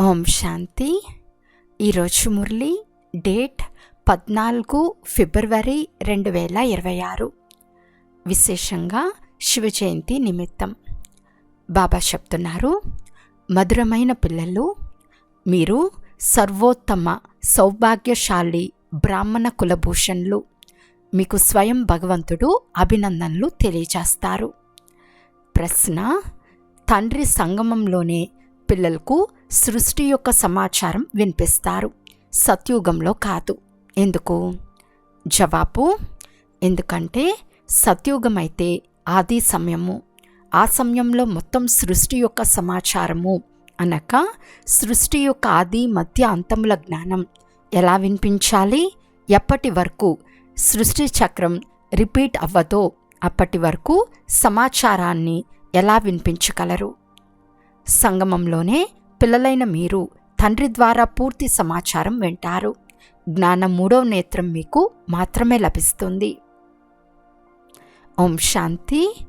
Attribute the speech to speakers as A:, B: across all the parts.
A: ఓం శాంతి. ఈరోజు మురళి డేట్ పద్నాలుగు ఫిబ్రవరి రెండు వేల ఇరవై ఆరు. విశేషంగా శివ జయంతి నిమిత్తం. బాబా చెప్తున్నారు మధురమైన పిల్లలు మీరు సర్వోత్తమ సౌభాగ్యశాలి బ్రాహ్మణ కులభూషణులు. మీకు స్వయం భగవంతుడు అభినందనలు తెలియజేస్తారు. ప్రశ్న తండ్రి సంగమంలోనే పిల్లలకు సృష్టి యొక్క సమాచారం వినిపిస్తారు. సత్యుగంలో కాదు. ఎందుకు? జవాబు ఎందుకంటే సత్యుగం అయితే ఆది సమయము. ఆ సమయంలో మొత్తం సృష్టి యొక్క సమాచారము అనక సృష్టి యొక్క ఆది మధ్య అంతముల జ్ఞానం ఎలా వినిపించాలి? ఎప్పటి వరకు సృష్టి చక్రం రిపీట్ అవ్వదో అప్పటి వరకు సమాచారాన్ని ఎలా వినిపించగలరు? సంగమంలోనే పిల్లలైన మీరు తండ్రి ద్వారా పూర్తి సమాచారం వింటారు. జ్ఞానం మూడవ నేత్రం మీకు మాత్రమే లభిస్తుంది. ఓం శాంతి.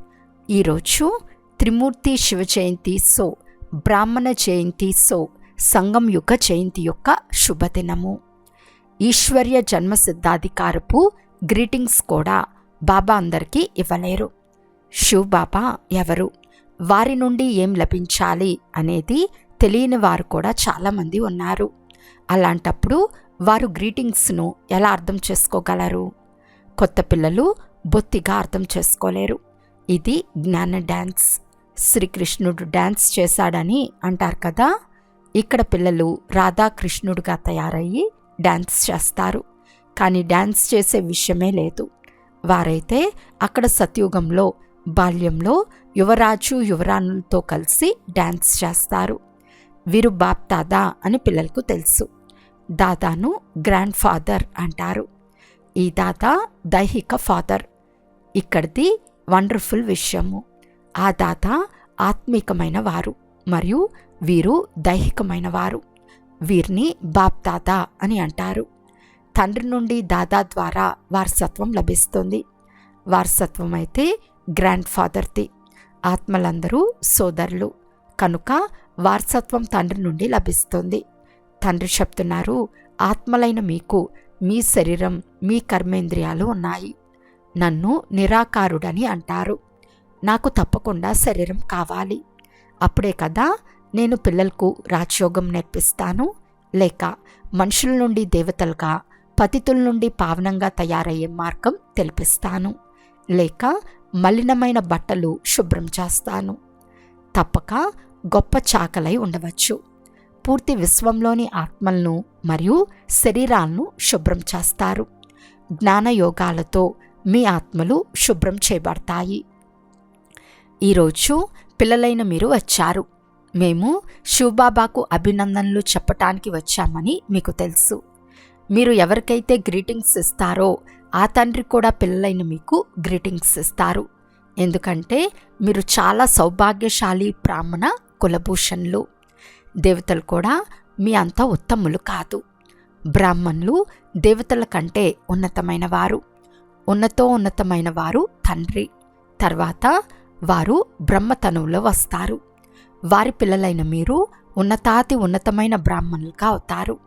A: ఈరోజు త్రిమూర్తి శివ జయంతి సో బ్రాహ్మణ జయంతి సో సంగం యుగ జయంతి యొక్క శుభదినము. ఈశ్వర్య జన్మ సిద్ధాధికారపు గ్రీటింగ్స్ కూడా బాబా అందరికీ ఇవ్వలేరు. శివ్ బాబా ఎవరు? వారి నుండి ఏం లభించాలి అనేది తెలియని వారు కూడా చాలామంది ఉన్నారు. అలాంటప్పుడు వారు గ్రీటింగ్స్ను ఎలా అర్థం చేసుకోగలరు? కొత్త పిల్లలు బొత్తిగా అర్థం చేసుకోలేరు. ఇది జ్ఞాన డ్యాన్స్. శ్రీకృష్ణుడు డ్యాన్స్ చేశాడని అంటారు కదా? ఇక్కడ పిల్లలు రాధాకృష్ణుడుగా తయారయ్యి డ్యాన్స్ చేస్తారు. కానీ డ్యాన్స్ చేసే విషయమే లేదు. వారైతే అక్కడ సత్యుగంలో బాల్యంలో యువరాజు యువరాణులతో కలిసి డ్యాన్స్ చేస్తారు. వీరు బాప్ దాదా అని పిల్లలకు తెలుసు. దాదాను గ్రాండ్ ఫాదర్ అంటారు. ఈ దాదా దైహిక ఫాదర్. ఇక్కడిది వండర్ఫుల్ విషయము. ఆ దాత ఆత్మీకమైన వారు మరియు వీరు దైహికమైన వారు. వీరిని బాప్ దాదా అని అంటారు. తండ్రి నుండి దాదా ద్వారా వారసత్వం లభిస్తుంది. వారసత్వం అయితే గ్రాండ్ ఫాదర్ది ఆత్మలందరూ సోదరులు. కనుక వారసత్వం తండ్రి నుండి లభిస్తుంది. తండ్రి చెప్తున్నారు ఆత్మలైన మీకు మీ శరీరం మీ కర్మేంద్రియాలు ఉన్నాయి. నన్ను నిరాకారుడని అంటారు. నాకు తప్పకుండా శరీరం కావాలి. అప్పుడే కదా నేను పిల్లలకు రాజయోగం నేర్పిస్తాను. లేక మనుషుల నుండి దేవతలుగా పతితుల నుండి పావనంగా తయారయ్యే మార్గం తెలిపిస్తాను. లేక మలినమైన బట్టలు శుభ్రం చేస్తాను. తప్పక గొప్ప చాకలై ఉండవచ్చు. పూర్తి విశ్వంలోని ఆత్మలను మరియు శరీరాలను శుభ్రం చేస్తారు. జ్ఞానయోగాలతో మీ ఆత్మలు శుభ్రం చేయబడతాయి. ఈరోజు పిల్లలైన మీరు వచ్చారు. మేము శివబాబాకు అభినందనలు చెప్పటానికి వచ్చామని మీకు తెలుసు. మీరు ఎవరికైతే గ్రీటింగ్స్ ఇస్తారో ఆ తండ్రి కూడా పిల్లలైన మీకు గ్రీటింగ్స్ ఇస్తారు. ఎందుకంటే మీరు చాలా సౌభాగ్యశాలి బ్రాహ్మణ కులభూషణులు. దేవతలు కూడా మీ అంత ఉత్తములు కాదు. బ్రాహ్మణులు దేవతల కంటే ఉన్నతమైన వారు. ఉన్నతో ఉన్నతమైన వారు తండ్రి. తర్వాత వారు బ్రహ్మతనువులో వస్తారు. వారి పిల్లలైన మీరు ఉన్నతాతి ఉన్నతమైన బ్రాహ్మణులుగా అవుతారు.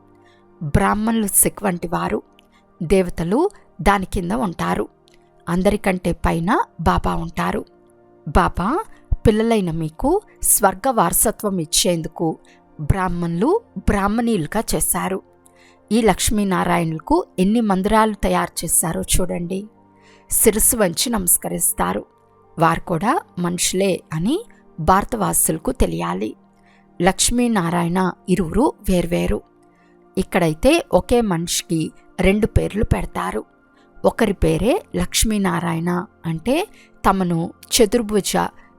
A: బ్రాహ్మణులు సిక్ వంటి వారు. దేవతలు దాని కింద ఉంటారు. అందరికంటే పైన బాబా ఉంటారు. బాబా పిల్లలైన మీకు స్వర్గ వారసత్వం ఇచ్చేందుకు బ్రాహ్మణులు బ్రాహ్మణీయులుగా చేశారు. ఈ లక్ష్మీనారాయణులకు ఎన్ని మందిరాలు తయారు చేశారో చూడండి. శిరస్సు వంచి నమస్కరిస్తారు. వారు కూడా మనుషులే అని భారతవాసులకు తెలియాలి. లక్ష్మీనారాయణ ఇరువురు వేర్వేరు. ఇక్కడైతే ఒకే మనిషికి రెండు పేర్లు పెడతారు. ఒకరి పేరే లక్ష్మీనారాయణ అంటే తమను చతుర్భుజ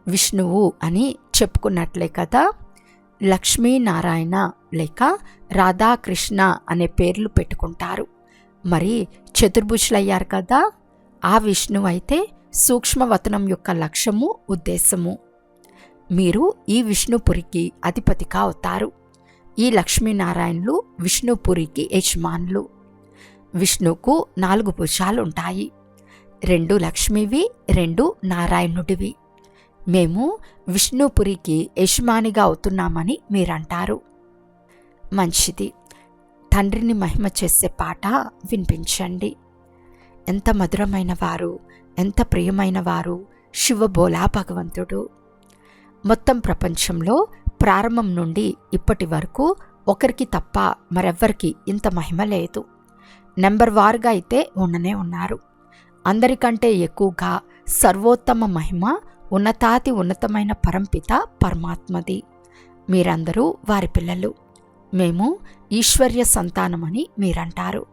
A: విష్ణువు అని చెప్పుకున్నట్లే కదా. లక్ష్మీనారాయణ లేక రాధాకృష్ణ అనే పేర్లు పెట్టుకుంటారు. మరి చతుర్భుజులయ్యారు కదా. ఆ విష్ణువు అయితే సూక్ష్మవతనం యొక్క లక్ష్యము ఉద్దేశము. మీరు ఈ విష్ణుపురికి అధిపతిగా అవుతారు. ఈ లక్ష్మీనారాయణలు విష్ణుపురికి యజమానులు. విష్ణుకు నాలుగు భుజాలుంటాయి. రెండు లక్ష్మివి రెండు నారాయణుడివి. మేము విష్ణుపురికి యజమానిగా అవుతున్నామని మీరంటారు. మంచిది. తండ్రిని మహిమ చేసే పాట వినిపించండి. ఎంత మధురమైన వారు ఎంత ప్రియమైన వారు శివబోలా భగవంతుడు. మొత్తం ప్రపంచంలో ప్రారంభం నుండి ఇప్పటి వరకు ఒకరికి తప్ప మరెవ్వరికి ఇంత మహిమ లేదు. నెంబర్ వారుగా అయితే ఉండనే ఉన్నారు. అందరికంటే ఎక్కువగా సర్వోత్తమ మహిమ ఉన్నతాతి ఉన్నతమైన పరంపిత పరమాత్మది. మీరందరూ వారి పిల్లలు. మేము ఈశ్వర్య సంతానమని మీరంటారు.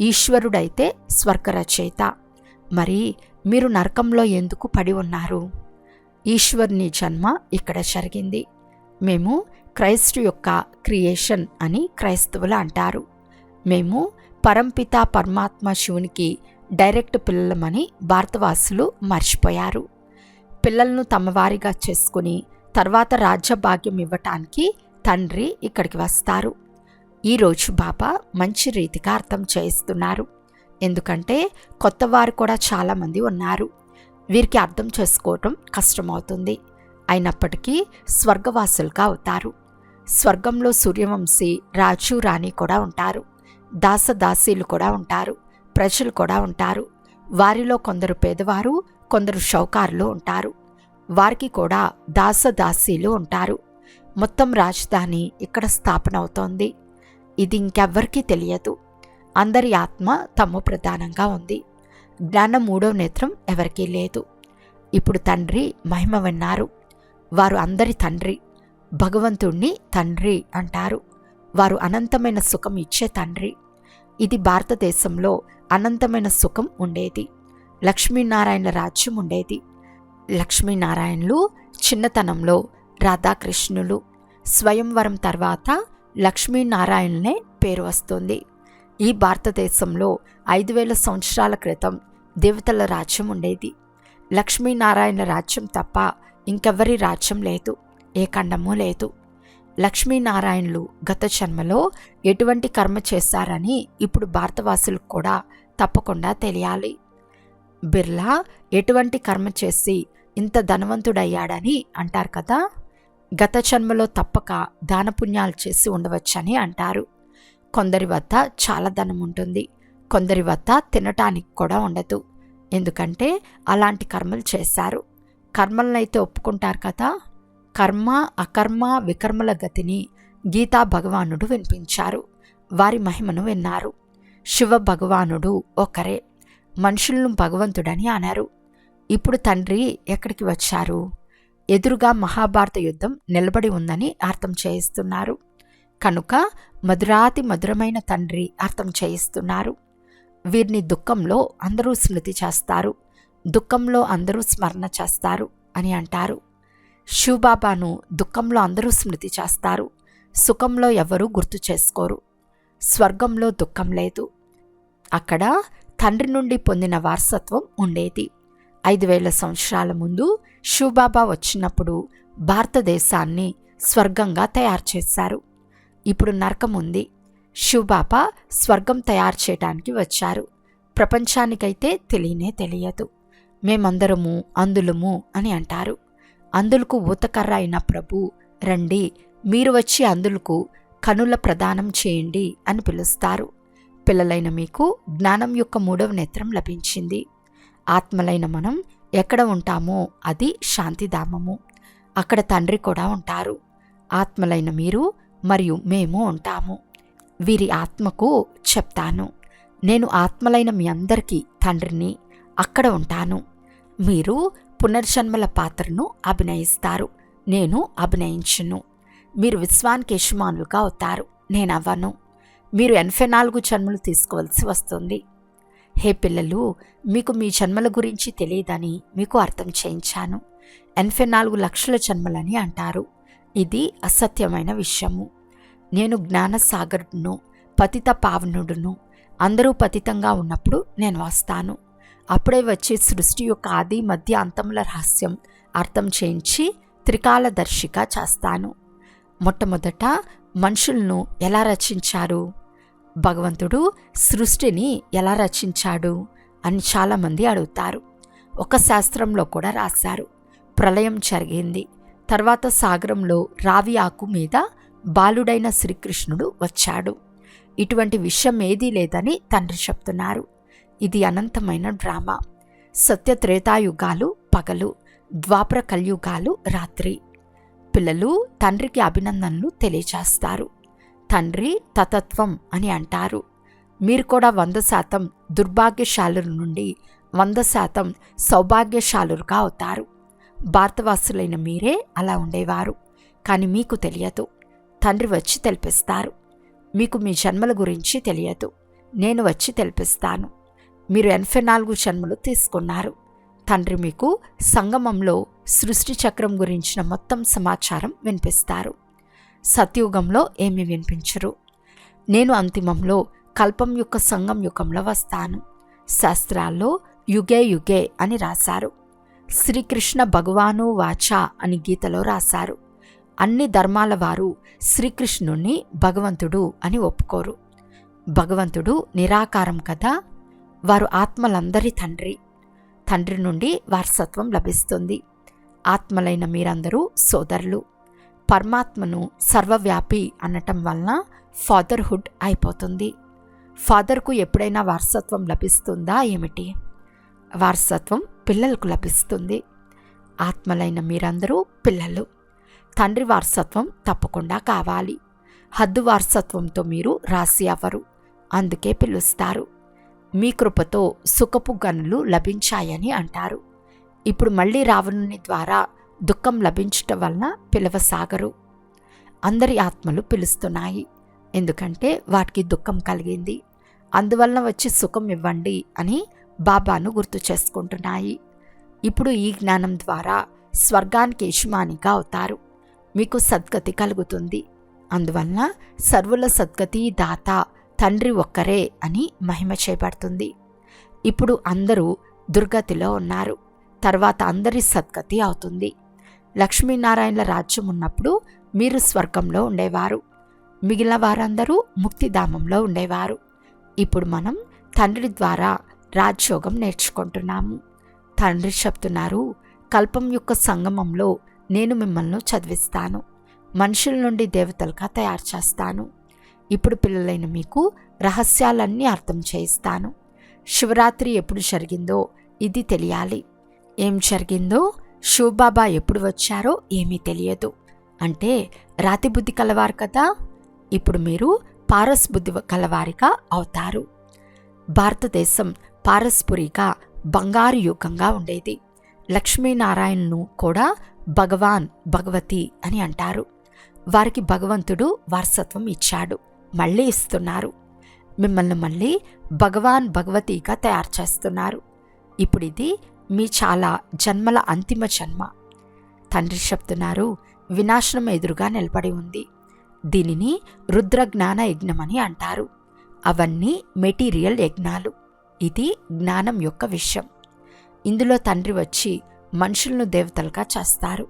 A: ఈశ్వరుడైతే స్వర్గరచయిత. మరి మీరు నరకంలో ఎందుకు పడి ఉన్నారు? ఈశ్వర్ని జన్మ ఇక్కడ జరిగింది. మేము క్రైస్తు యొక్క క్రియేషన్ అని క్రైస్తవులు అంటారు. మేము పరంపిత పరమాత్మ శివునికి డైరెక్ట్ పిల్లలమని భారతవాసులు మర్చిపోయారు. పిల్లలను తమవారిగా చేసుకుని తర్వాత రాజ్యభాగ్యం ఇవ్వటానికి తండ్రి ఇక్కడికి వస్తారు. ఈరోజు బాబా మంచి రీతిగా అర్థం చేయిస్తున్నారు. ఎందుకంటే కొత్తవారు కూడా చాలామంది ఉన్నారు. వీరికి అర్థం చేసుకోవటం కష్టమవుతుంది. అయినప్పటికీ స్వర్గవాసులుగా అవుతారు. స్వర్గంలో సూర్యవంశీ రాజు రాణి కూడా ఉంటారు. దాసదాసీలు కూడా ఉంటారు ప్రజలు కూడా ఉంటారు. వారిలో కొందరు పేదవారు కొందరు షౌకారులు ఉంటారు. వారికి కూడా దాసదాసీలు ఉంటారు. మొత్తం రాజధాని ఇక్కడ స్థాపన అవుతోంది. ఇది ఇంకెవ్వరికీ తెలియదు. అందరి ఆత్మ తమ్ము ప్రధానంగా ఉంది. జ్ఞానం మూడో నేత్రం ఎవరికీ లేదు. ఇప్పుడు తండ్రి మహిమ విన్నారు. వారు అందరి తండ్రి భగవంతుణ్ణి తండ్రి అంటారు. వారు అనంతమైన సుఖం ఇచ్చే తండ్రి. ఇది భారతదేశంలో అనంతమైన సుఖం ఉండేది. లక్ష్మీనారాయణ రాజ్యం ఉండేది. లక్ష్మీనారాయణలు చిన్నతనంలో రాధాకృష్ణులు. స్వయంవరం తర్వాత లక్ష్మీనారాయణనే పేరు వస్తుంది. ఈ భారతదేశంలో ఐదు వేల సంవత్సరాల క్రితం దేవతల రాజ్యం ఉండేది. లక్ష్మీనారాయణ రాజ్యం తప్ప ఇంకెవ్వరి రాజ్యం లేదు. ఏ ఖండము లేదు. లక్ష్మీనారాయణులు గత జన్మలో ఎటువంటి కర్మ చేశారని ఇప్పుడు భారతవాసులకు కూడా తప్పకుండా తెలియాలి. బిర్లా ఎటువంటి కర్మ చేసి ఇంత ధనవంతుడయ్యాడని అంటారు కదా? గత జన్మలో తప్పక దానపుణ్యాలు చేసి ఉండవచ్చని అంటారు. కొందరి వద్ద చాలా ధనం ఉంటుంది. కొందరి వద్ద తినటానికి కూడా ఉండదు. ఎందుకంటే అలాంటి కర్మలు చేశారు. కర్మలనైతే ఒప్పుకుంటారు కదా? కర్మ అకర్మ వికర్మల గతిని గీతా భగవానుడు వినిపించారు. వారి మహిమను విన్నారు. శివ భగవానుడు ఒకరే. మనుషులను భగవంతుడని అన్నారు ఇప్పుడు తండ్రి ఎక్కడికి వచ్చారు? ఎదురుగా మహాభారత యుద్ధం నిలబడి ఉందని అర్థం చేయిస్తున్నారు. కనుక మధురాతి మధురమైన తండ్రి అర్థం చేయిస్తున్నారు. వీరిని దుఃఖంలో అందరూ స్మృతి చేస్తారు. దుఃఖంలో అందరూ స్మరణ చేస్తారు అని అంటారు. శివబాబాను దుఃఖంలో అందరూ స్మృతి చేస్తారు. సుఖంలో ఎవరూ గుర్తు చేసుకోరు. స్వర్గంలో దుఃఖం లేదు. అక్కడ తండ్రి నుండి పొందిన వారసత్వం ఉండేది. ఐదు వేల సంవత్సరాల ముందు శివబాబా వచ్చినప్పుడు భారతదేశాన్ని స్వర్గంగా తయారు చేశారు. ఇప్పుడు నరకం ఉంది. శివబాబా స్వర్గం తయారు చేయడానికి వచ్చారు. ప్రపంచానికైతే తెలియనే తెలియదు. మేమందరము అందులము అని అంటారు. అందులకు ఊతకర్ర అయిన ప్రభు రండి మీరు వచ్చి అందులకు కనుల ప్రదానం చేయండి అని పిలుస్తారు. పిల్లలైన మీకు జ్ఞానం యొక్క మూడవ నేత్రం లభించింది. ఆత్మలైన మనం ఎక్కడ ఉంటామో అది శాంతిధామము అక్కడ తండ్రి కూడా ఉంటారు. ఆత్మలైన మీరు మరియు మేము ఉంటాము. వీరి ఆత్మకు చెప్తాను నేను ఆత్మలైన మీ అందరికీ తండ్రిని అక్కడ ఉంటాను. మీరు పునర్జన్మల పాత్రను అభినయిస్తారు. నేను అభినయించును. మీరు విశ్వానికి యజమానులుగా అవుతారు. నేను అవ్వను. మీరు ఎనభై నాలుగు జన్మలు తీసుకోవాల్సి వస్తుంది. హే పిల్లలు మీకు మీ జన్మల గురించి తెలియదని మీకు అర్థం చేయించాను. ఎనభై నాలుగు లక్షల జన్మలని అంటారు. ఇది అసత్యమైన విషయము. నేను జ్ఞానసాగరుడును పతిత పావనుడును. అందరూ పతితంగా ఉన్నప్పుడు నేను వస్తాను. అప్పుడే వచ్చే సృష్టి యొక్క ఆది మధ్య అంతముల రహస్యం అర్థం చేయించి త్రికాలదర్శిగా చేస్తాను. మొట్టమొదట మనుషులను ఎలా రచించారు? భగవంతుడు సృష్టిని ఎలా రచించాడు? అని చాలామంది అడుగుతారు. ఒక శాస్త్రంలో కూడా రాశారు. ప్రళయం జరిగింది. తర్వాత సాగరంలో రావి ఆకు మీద బాలుడైన శ్రీకృష్ణుడు వచ్చాడు. ఇటువంటి విషయం ఏదీ లేదని తండ్రి చెప్తున్నారు. ఇది అనంతమైన డ్రామా. సత్య త్రేతాయుగాలు పగలు ద్వాపర కలియుగాలు రాత్రి. పిల్లలు తండ్రికి అభినందనలు తెలియచేస్తారు తండ్రి తతత్వం అని అంటారు. మీరు కూడా వంద శాతం దుర్భాగ్యశాలుల నుండి వంద శాతం సౌభాగ్యశాలురుగా అవుతారు. భారతవాసులైన మీరే అలా ఉండేవారు. కానీ మీకు తెలియదు. తండ్రి వచ్చి తెలిపిస్తారు. మీకు మీ జన్మల గురించి తెలియదు. నేను వచ్చి తెలిపిస్తాను. మీరు ఎనభై నాలుగు జన్మలు తీసుకున్నారు. తండ్రి మీకు సంగమంలో సృష్టి చక్రం గురించిన మొత్తం సమాచారం వినిపిస్తారు. సత్యుగంలో ఏమి వినిపించరు. నేను అంతిమంలో కల్పం యొక్క సంగం యుగంలో వస్తాను. శాస్త్రాల్లో యుగే యుగే అని రాశారు. శ్రీకృష్ణ భగవాను వాచ అని గీతలో రాశారు. అన్ని ధర్మాల వారు శ్రీకృష్ణుణ్ణి భగవంతుడు అని ఒప్పుకోరు. భగవంతుడు నిరాకారం కదా? వారు ఆత్మలందరి తండ్రి. తండ్రి నుండి వారసత్వం లభిస్తుంది. ఆత్మలైన మీరందరూ సోదరులు. పరమాత్మను సర్వవ్యాపి అనటం వలన ఫాదర్హుడ్ అయిపోతుంది. ఫాదర్కు ఎప్పుడైనా వారసత్వం లభిస్తుందా ఏమిటి? వారసత్వం పిల్లలకు లభిస్తుంది. ఆత్మలైన మీరందరూ పిల్లలు. తండ్రి వారసత్వం తప్పకుండా కావాలి. హద్దు వారసత్వంతో మీరు రాసి అవ్వరు. అందుకే పిలుస్తారు. మీ కృపతో సుఖపు గనులు లభించాయని అంటారు. ఇప్పుడు మళ్ళీ రావణుని ద్వారా దుఃఖం లభించటం వలన పిలవసాగరు. అందరి ఆత్మలు పిలుస్తున్నాయి. ఎందుకంటే వాటికి దుఃఖం కలిగింది. అందువలన వచ్చి సుఖం ఇవ్వండి అని బాబాను గుర్తు చేసుకుంటున్నాయి. ఇప్పుడు ఈ జ్ఞానం ద్వారా స్వర్గానికి యజమానిగా అవుతారు. మీకు సద్గతి కలుగుతుంది. అందువలన సర్వుల సద్గతి దాత తండ్రి ఒక్కరే అని మహిమ చేయబడుతుంది ఇప్పుడు అందరూ దుర్గతిలో ఉన్నారు. తర్వాత అందరి సద్గతి అవుతుంది. లక్ష్మీనారాయణల రాజ్యం ఉన్నప్పుడు మీరు స్వర్గంలో ఉండేవారు. మిగిలిన వారందరూ ముక్తిధామంలో ఉండేవారు. ఇప్పుడు మనం తండ్రి ద్వారా రాజ్యోగం నేర్చుకుంటున్నాము. తండ్రి చెప్తున్నారు కల్పం యొక్క సంగమంలో నేను మిమ్మల్ని చదివిస్తాను. మనుషుల నుండి దేవతలుగా తయారు చేస్తాను. ఇప్పుడు పిల్లలైన మీకు రహస్యాలన్నీ అర్థం చేయిస్తాను. శివరాత్రి ఎప్పుడు జరిగిందో ఇది తెలియాలి. ఏం జరిగిందో శివబాబా ఎప్పుడు వచ్చారో ఏమీ తెలియదు. అంటే రాతి బుద్ధి కలవారు కదా? ఇప్పుడు మీరు పారస్ బుద్ధి కలవారిగా అవుతారు. భారతదేశం పారస్పురిగా బంగారు యుగంగా ఉండేది. లక్ష్మీనారాయణను కూడా భగవాన్ భగవతి అని అంటారు. వారికి భగవంతుడు వారసత్వం ఇచ్చాడు. మళ్ళీ ఇస్తున్నారు. మిమ్మల్ని మళ్ళీ భగవాన్ భగవతిగా తయారు చేస్తున్నారు. ఇప్పుడు ఇది మీ చాలా జన్మల అంతిమ జన్మ. తండ్రి చెప్తున్నారు వినాశనం ఎదురుగా నిలబడి ఉంది. దీనిని రుద్రజ్ఞాన యజ్ఞమని అంటారు. అవన్నీ మెటీరియల్ యజ్ఞాలు. ఇది జ్ఞానం యొక్క విషయం. ఇందులో తండ్రి వచ్చి మనుషులను దేవతలుగా చేస్తారు.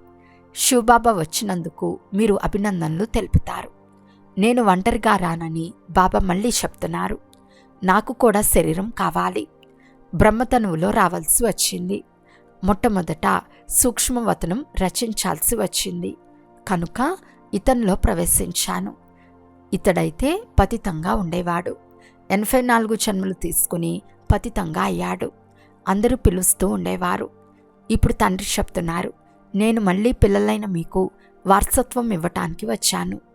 A: శివబాబా వచ్చినందుకు మీరు అభినందనలు తెలుపుతారు. నేను ఒంటరిగా రానని బాబా మళ్ళీ చెప్తున్నారు. నాకు కూడా శరీరం కావాలి. బ్రహ్మతనువులో రావాల్సి వచ్చింది. మొట్టమొదట సూక్ష్మవతనం రచించాల్సి వచ్చింది. కనుక ఇతనిలో ప్రవేశించాను. ఇతడైతే పతితంగా ఉండేవాడు. ఎనభై నాలుగు జన్మలు తీసుకుని పతితంగా అయ్యాడు. అందరూ పిలుస్తూ ఉండేవారు. ఇప్పుడు తండ్రి చెప్తున్నారు నేను మళ్ళీ పిల్లలైన మీకు వారసత్వం ఇవ్వటానికి వచ్చాను.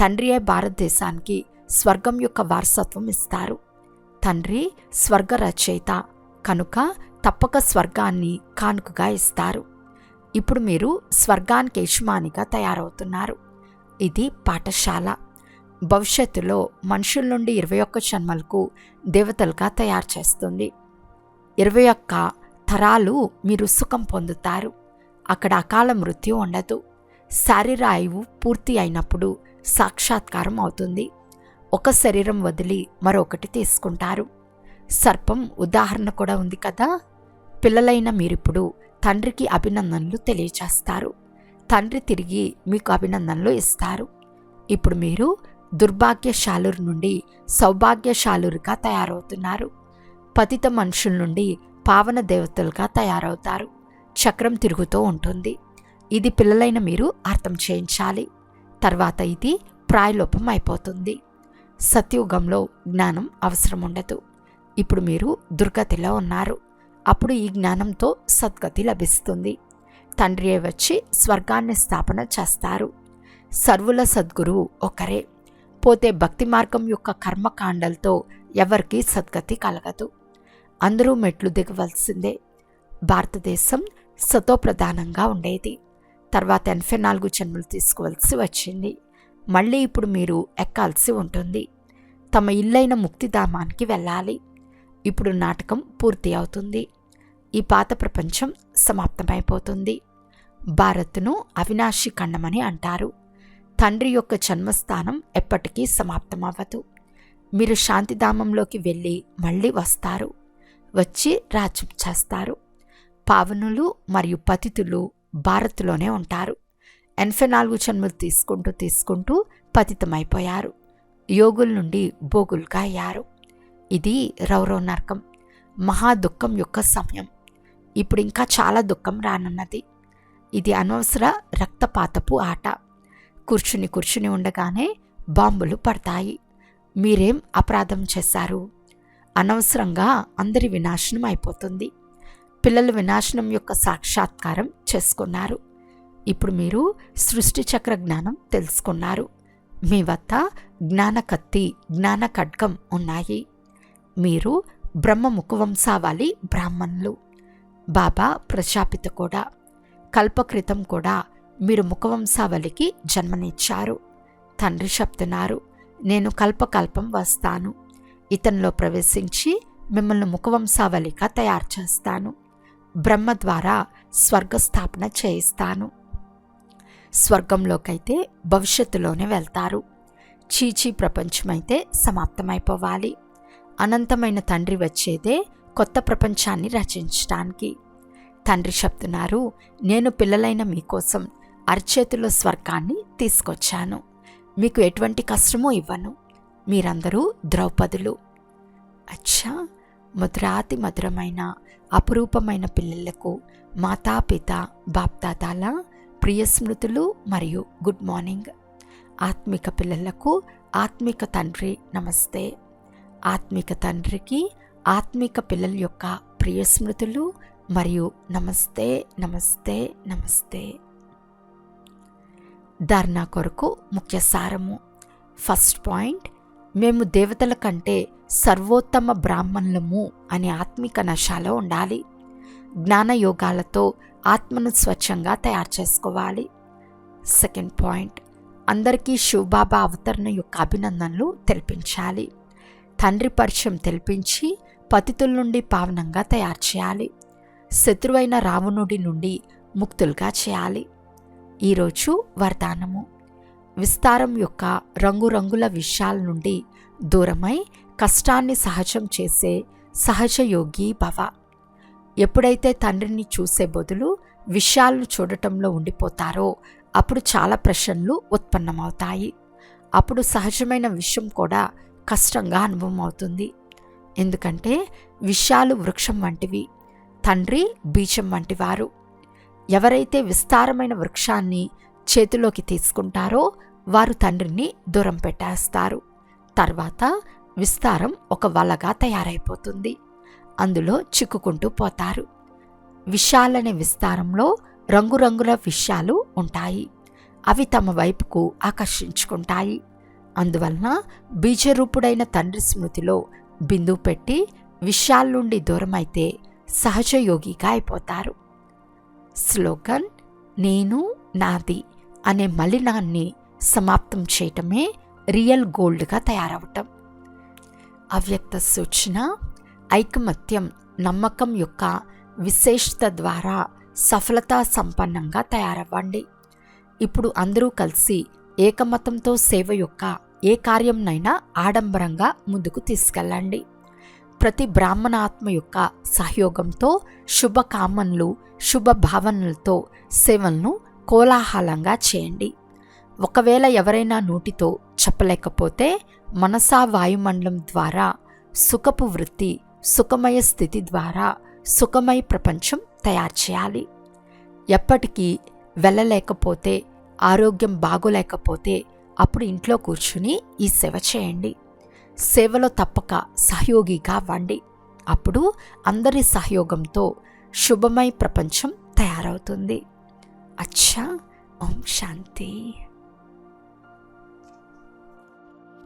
A: తండ్రియే భారతదేశానికి స్వర్గం యొక్క వారసత్వం ఇస్తారు. తండ్రి స్వర్గ రచయిత కనుక తప్పక స్వర్గాన్ని కానుకగా ఇస్తారు. ఇప్పుడు మీరు స్వర్గానికి యజమానిగా తయారవుతున్నారు. ఇది పాఠశాల. భవిష్యత్తులో మనుషుల నుండి ఇరవై ఒక్క జన్మలకు దేవతలుగా తయారు చేస్తుంది. ఇరవై ఒక్క తరాలు మీరు సుఖం పొందుతారు. అక్కడ అకాల మృత్యు ఉండదు. శారీరాయువు పూర్తి అయినప్పుడు సాక్షాత్కారం అవుతుంది ఒక శరీరం వదిలి మరొకటి తీసుకుంటారు. సర్పం ఉదాహరణ కూడా ఉంది కదా? పిల్లలైన మీరిప్పుడు తండ్రికి అభినందనలు తెలియచేస్తారు. తండ్రి తిరిగి మీకు అభినందనలు ఇస్తారు. ఇప్పుడు మీరు దుర్భాగ్యశాలురు నుండి సౌభాగ్యశాలురుగా తయారవుతున్నారు. పతిత మనుషుల నుండి పావన దేవతలుగా తయారవుతారు. చక్రం తిరుగుతూ ఉంటుంది. ఇది పిల్లలైన మీరు అర్థం చేయించాలి. తర్వాత ఇది ప్రాయలోపం అయిపోతుంది. సత్యుగంలో జ్ఞానం అవసరం ఉండదు ఇప్పుడు మీరు దుర్గతిలో ఉన్నారు. అప్పుడు ఈ జ్ఞానంతో సద్గతి లభిస్తుంది. తండ్రియే వచ్చి స్వర్గాన్ని స్థాపన చేస్తారు. సర్వుల సద్గురువు ఒకరే. పోతే భక్తి మార్గం యొక్క కర్మకాండలతో ఎవరికీ సద్గతి కలగదు. అందరూ మెట్లు దిగవలసిందే. భారతదేశం సతోప్రధానంగా ఉండేది. తర్వాత ఎనభై నాలుగు జన్మలు తీసుకోవాల్సి వచ్చింది. మళ్ళీ ఇప్పుడు మీరు ఎక్కాల్సి ఉంటుంది. తమ ఇల్లైన ముక్తిధామానికి వెళ్ళాలి. ఇప్పుడు నాటకం పూర్తి అవుతుంది. ఈ పాత ప్రపంచం సమాప్తమైపోతుంది. భారత్ను అవినాశి ఖండమని అంటారు. తండ్రి యొక్క జన్మస్థానం ఎప్పటికీ సమాప్తమవ్వదు. మీరు శాంతిధామంలోకి వెళ్ళి మళ్ళీ వస్తారు. వచ్చి రాజ్యం చేస్తారు. పావనులు మరియు పతితులు భారత్లోనే ఉంటారు. ఎనభై నాలుగు జన్మలు తీసుకుంటూ తీసుకుంటూ పతితమైపోయారు. యోగుల నుండి భోగులుగా అయ్యారు. ఇది రౌరవ నరకం మహా దుఃఖం యొక్క సమయం. ఇప్పుడు ఇంకా చాలా దుఃఖం రానున్నది. ఇది అనవసర రక్తపాతపు ఆట. కూర్చుని కూర్చుని ఉండగానే బాంబులు పడతాయి. మీరేం అపరాధం చేశారు? అనవసరంగా అందరి వినాశనం అయిపోతుంది. పిల్లల వినాశనం యొక్క సాక్షాత్కారం చేసుకున్నారు. ఇప్పుడు మీరు సృష్టి చక్ర జ్ఞానం తెలుసుకున్నారు. మీ వద్ద జ్ఞాన కత్తి జ్ఞాన ఖడ్గం ఉన్నాయి. మీరు బ్రహ్మ ముఖవంశావళి బ్రాహ్మణులు. బాబా ప్రజాపిత కూడా. కల్పకృతం కూడా మీరు ముఖవంశావళికి జన్మనిచ్చారు. తండ్రి చెప్తున్నారు నేను కల్పకల్పం వస్తాను. ఇతనిలో ప్రవేశించి మిమ్మల్ని ముఖవంశావళిగా తయారు చేస్తాను. బ్రహ్మ ద్వారా స్వర్గస్థాపన చేయిస్తాను. స్వర్గంలోకైతే భవిష్యత్తులోనే వెళ్తారు. చీచీ ప్రపంచమైతే సమాప్తమైపోవాలి. అనంతమైన తండ్రి వచ్చేదే కొత్త ప్రపంచాన్ని రచించడానికి తండ్రి చెప్తున్నారు నేను పిల్లలైన మీకోసం అరచేతిలో స్వర్గాన్ని తీసుకొచ్చాను. మీకు ఎటువంటి కష్టమూ ఇవ్వను. మీరందరూ ద్రౌపదులు. అచ్చా! మధురాతి మధురమైన అపురూపమైన పిల్లలకు మాతాపిత బాప్తాతాల ప్రియ స్మృతులు మరియు గుడ్ మార్నింగ్. ఆత్మిక పిల్లలకు ఆత్మిక తండ్రి నమస్తే. ఆత్మిక తండ్రికి ఆత్మిక పిల్లల యొక్క ప్రియ స్మృతులు మరియు నమస్తే నమస్తే నమస్తే. ధర్నా కొరకు ముఖ్య సారము. ఫస్ట్ పాయింట్ మేము దేవతల కంటే సర్వోత్తమ బ్రాహ్మణులము అనే ఆత్మిక నశాలో ఉండాలి. జ్ఞానయోగాలతో ఆత్మను స్వచ్ఛంగా తయారు చేసుకోవాలి. సెకండ్ పాయింట్ అందరికీ శివబాబా అవతరణ యొక్క అభినందనలు తెలిపించాలి. తండ్రి పరిచయం తెలిపించి పతితుల నుండి పావనంగా తయారు చేయాలి. శత్రువైన రావణుడి నుండి ముక్తులుగా చేయాలి. ఈరోజు వరదానము. విస్తారం యొక్క రంగురంగుల విషయాల నుండి దూరమై కష్టాన్ని సహజం చేసే సహజయోగి భవ. ఎప్పుడైతే తండ్రిని చూసే బదులు విషయాలను చూడటంలో ఉండిపోతారో అప్పుడు చాలా ప్రశ్నలు ఉత్పన్నమవుతాయి. అప్పుడు సహజమైన విషయం కూడా కష్టంగా అనుభవం అవుతుంది ఎందుకంటే విషయాలు వృక్షం వంటివి తండ్రి బీజం వంటివారు. ఎవరైతే విస్తారమైన వృక్షాన్ని చేతిలోకి తీసుకుంటారో వారు తండ్రిని దూరం పెట్టేస్తారు. తర్వాత విస్తారం ఒక వలగా తయారైపోతుంది. అందులో చిక్కుకుంటూ పోతారు. విషాలనే విస్తారంలో రంగురంగుల విషయాలు ఉంటాయి. అవి తమ వైపుకు ఆకర్షించుకుంటాయి. అందువలన బీజరూపుడైన తండ్రి స్మృతిలో బిందువు పెట్టి విషయాల నుండి దూరమైతే సహజయోగిగా అయిపోతారు. స్లోగన్ నేను నాది అనే మలినాన్ని సమాప్తం చేయటమే రియల్ గోల్డ్గా తయారవటం. అవ్యక్త సూచన ఐకమత్యం నమ్మకం యొక్క విశేషత ద్వారా సఫలతా సంపన్నంగా తయారవ్వండి. ఇప్పుడు అందరూ కలిసి ఏకమతంతో సేవ యొక్క ఏ కార్యంనైనా ఆడంబరంగా ముందుకు తీసుకెళ్ళండి. ప్రతి బ్రాహ్మణాత్మ యొక్క సహయోగంతో శుభకామనలు శుభ భావనలతో సేవలను కోలాహలంగా చేయండి. ఒకవేళ ఎవరైనా నోటితో చెప్పలేకపోతే మనసా వాయుమండలం ద్వారా సుఖపు వృత్తి సుఖమయ స్థితి ద్వారా సుఖమయ ప్రపంచం తయారు చేయాలి. ఎప్పటికీ వెళ్ళలేకపోతే ఆరోగ్యం బాగోలేకపోతే అప్పుడు ఇంట్లో కూర్చుని ఈ సేవ చేయండి. సేవలో తప్పక సహయోగిగా అవ్వండి. అప్పుడు అందరి సహయోగంతో శుభమై ప్రపంచం తయారవుతుంది. అచ్చా ఓం శాంతి.